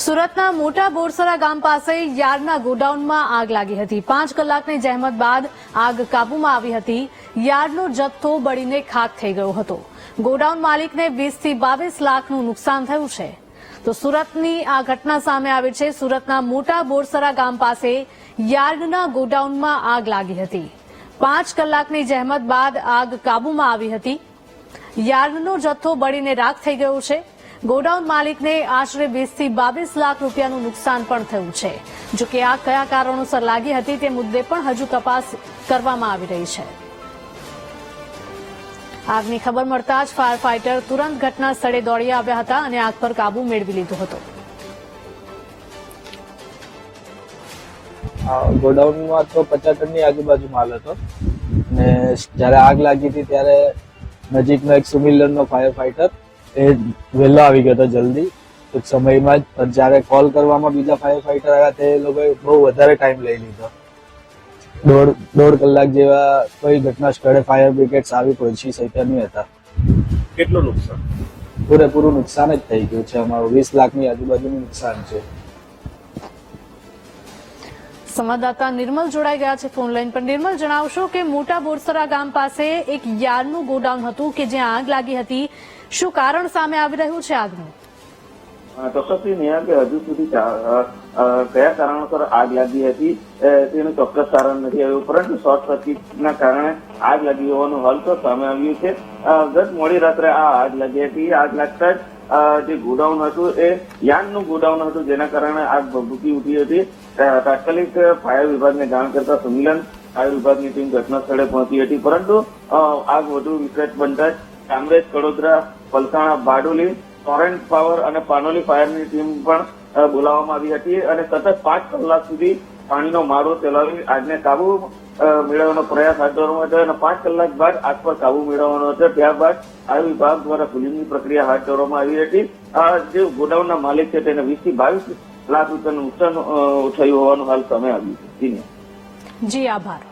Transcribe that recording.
સુરતના મોટા બોરસરા ગામ પાસે યાર્ડના ગોડાઉનમાં આગ લાગી હતી. પાંચ કલાકની જહેમત બાદ આગ કાબૂમાં આવી હતી. યાર્ડનો જથ્થો બળીને ખાક થઈ ગયો હતો. ગોડાઉન માલિકને વીસથી બાવીસ લાખનું નુકસાન થયું છે. તો સુરતની આ ઘટના સામે આવી છે. સુરતના મોટા બોરસરા ગામ પાસે યાર્ડના ગોડાઉનમાં આગ લાગી હતી. પાંચ કલાકની જહેમત બાદ આગ કાબૂમાં આવી હતી. યાર્ડનો જથ્થો બળીને રાખ થઈ ગયો છે. ગોડાઉન માલિકને આશરે વીસથી બાવીસ લાખ રૂપિયાનું નુકસાન પણ થયું છે. જો કે આ કયા કારણોસર લાગી હતી તે મુદ્દે પણ હજુ તપાસ કરવામાં આવી રહી છે. આગની ખબર મળતા જ ફાયર ફાઇટર તુરંત ઘટના દોડી આવ્યા હતા અને આગ પર કાબુ મેળવી લીધો હતો. ગોડાઉનમાં તો પચાસ ટનની આજુબાજુ માલ હતો. ને જ્યારે આગ લાગી હતી ત્યારે નજીકનો એક સુમિલરનો ફાયર ફાઈટર એ વહેલો આવી ગયો હતો જલ્દી. ટૂંક સમયમાં જ પણ જ્યારે કોલ કરવામાં બીજા ફાયર ફાઈટર આવ્યા તે લોકોએ બહુ વધારે ટાઈમ લઈ લીધો. દોઢ દોઢ કલાક જેવા કોઈ ઘટના સ્થળે ફાયર બ્રિગેડ્સ આવી પહોંચી શક્યા નહીં હતા. કેટલું નુકસાન? પૂરેપૂરું નુકસાન જ થઈ ગયું છે. અમારું વીસ લાખની આજુબાજુનું નુકસાન છે. સંવાદદાતા નિર્મલ જોડાઈ ગયા છે ફોન પર. નિર્મલ, જણાવશો કે મોટા બોરસરા ગામ પાસે એક યાર્ડનું ગોડાઉન હતું કે જ્યાં આગ લાગી હતી. શું કારણ સામે આવી રહ્યું છે આગનું? ચોક્કસથી નેહા કે હજુ સુધી કયા કારણોસર આગ લાગી હતી તેનું ચોક્કસ કારણ નથી આવ્યું, પરંતુ શોર્ટ સર્કિટના કારણે આગ લાગી હોવાનું હાલ તો સામે આવ્યું છે. ગત મોડી રાત્રે આ આગ લાગી હતી. આગ લાગતા જ જે ગોડાઉન હતું એ યાનનું ગોડાઉન હતું, જેના કારણે આગ ભભૂકી ઉઠી હતી. તાત્કાલિક ફાયર વિભાગને જાણ કરતા સંમિલન ફાયર વિભાગની ટીમ ઘટના સ્થળે પહોંચી હતી. પરંતુ આગ વધુ વિકટ બનતા કામરેજ, કડોદરા, પલસાણા, બારડોલી, ટોરેન્ટ પાવર અને પાનોલી ફાયરની ટીમ પણ બોલાવવામાં આવી હતી અને સતત પાંચ કલાક સુધી પાણીનો મારો ચલાવી આગને કાબુ મેળવવાનો પ્રયાસ હાથ ધરવામાં હતો અને પાંચ કલાક બાદ આગ પર કાબુ મેળવવાનો હતો ત્યારબાદ આ વિભાગ દ્વારા ફિલિંગની પ્રક્રિયા હાથ ધરવામાં આવી હતી. આ જે ગોડાઉનના માલિક છે તેને વીસથી બાવીસ લાખ રૂપિયાનું નુકસાન થયું હોવાનું હાલ સામે આવ્યું છે. જી, આભાર.